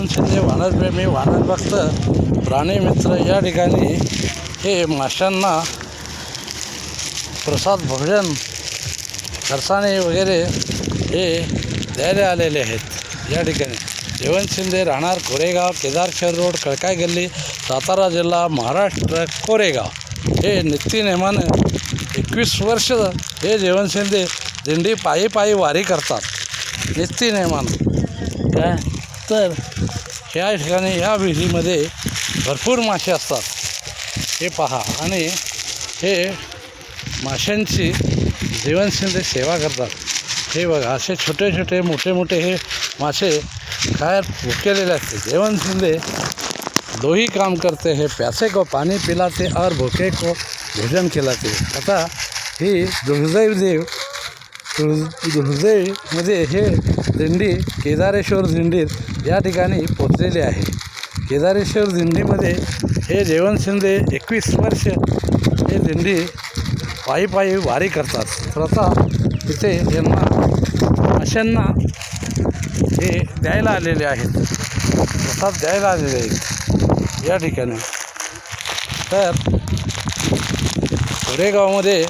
जेवण शिंदे वानरप्रेमी वानर भक्त प्राणी मित्र या ठिकाणी हे माशांना प्रसाद भोजन खरसाणे वगैरे हे द्यायला आलेले आहेत या ठिकाणी. जेवण शिंदे राहणार कोरेगाव केदारशहर रोड कळकाय गल्ली सातारा जिल्हा महाराष्ट्र कोरेगाव. हे नित्यनेमानं एकवीस वर्ष हे जेवण शिंदे दिंडी पायी पायी वारी करतात. नित्यनेमानं काय? तर ह्या ठिकाणी ह्या विहिरीमध्ये भरपूर मासे असतात. हे पहा. आणि हे माशांची जीवनशिंदे सेवा करतात. हे बघा असे छोटे छोटे मोठे मोठे हे मासे काय भुकेलेले असते. जेवण शिंदे दो ही काम करते हैं प्यासे को पानी पिलाते और भूखे को भोजन खिलाते. आता ही दुर्दैव देव दुर्- म्हणजे हे दिंडी केदारेश्वर झेंडीत या ठिकाणी पोचलेली आहे. केदारेश्वर दिंडीमध्ये हे जेवण शिंदे एकवीस वर्ष हे दिंडी पायी पायी वारी करतात. स्वतः तिथे यांना माशांना हे द्यायला आलेले आहेत. प्रसाद द्यायला आलेले आहेत. या ठिकाणी. तर कोरेगावमध्ये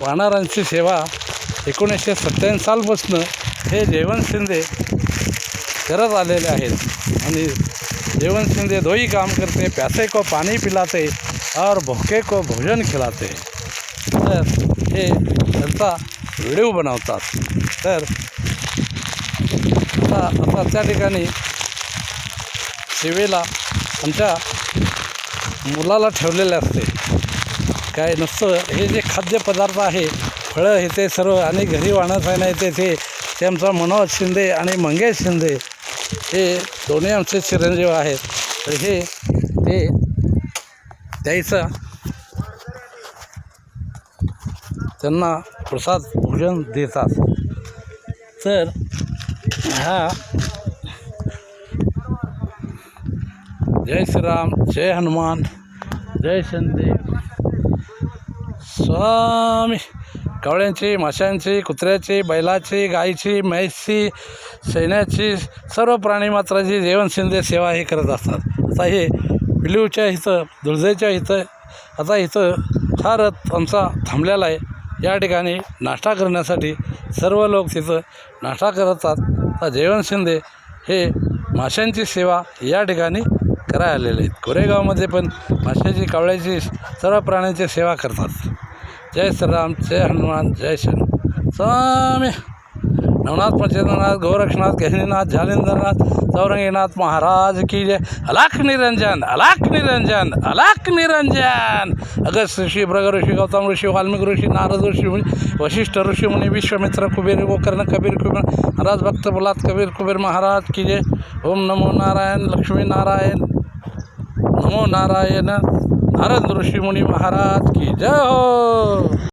वाहणारांची सेवा एकोणीसशे सत्त्याऐंशी सालपासून हे जेवण शिंदे करत आलेले आहेत. आणि जेवण शिंदे दोही काम करते प्यासे को पाणी पिलाते और भोके को भोजन खिलाते. तर हे त्यांचा व्हिडिओ बनवतात. तर आता आता त्या ठिकाणी सेवेला आमच्या मुलाला ठेवलेले असते. काय नसतं हे जे खाद्यपदार्थ आहे फळं हे ते सर्व आणि घरी वाणसायला येते ते. ते आमचा मनोज शिंदे आणि मंगेश शिंदे हे दोन्ही आमचे चिरंजीव आहेत. तर हे ते द्यायचं. त्यांना प्रसाद भोजन देतात. तर हा जय श्रीराम जय हनुमान जय शिंदे. स्वामी कवळ्यांची माशांची कुत्र्याची बैलाची गायची म्हैसची सैन्याची सर्व प्राणीमात्राची जेवण शिंदे सेवा हे करत असतात. आता हे पिलीवच्या इथं दुर्जेच्या इथं आता इथं हा रथ आमचा थांबलेला आहे. या ठिकाणी नाश्ता करण्यासाठी सर्व लोक तिथं नाश्ता करतात. आता जेवण शिंदे हे माशांची सेवा या ठिकाणी करायला आलेले आहेत. कोरेगावमध्ये पण माशाची कावळ्याची सर्व प्राण्यांची सेवा करतात. जय श्रीराम जय हनुमान जय श्री स्वामी नवनाथ पंचेंद्रनाथ गोरक्षनाथ गहिनीनाथ जालिंद्रनाथ चौरंगीनाथ महाराज की जय। अलाख निरंजन अलाख निरंजन अलाख निरंजन। अगस्त ऋषी भ्रग ऋषी गौतम ऋषी वाल्मिक ऋषी नारद ऋषी मुनी वशिष्ठ ऋषी मुनी विश्वमित्र कुबेर गोकर्ण कबीर कुबेर महाराज भक्त बुलात कबीर कुबेर महाराज की जय। ओम नमो नारायण लक्ष्मी नारायण नमो नारायण। नारद ऋषी मुनी महाराज की जय हो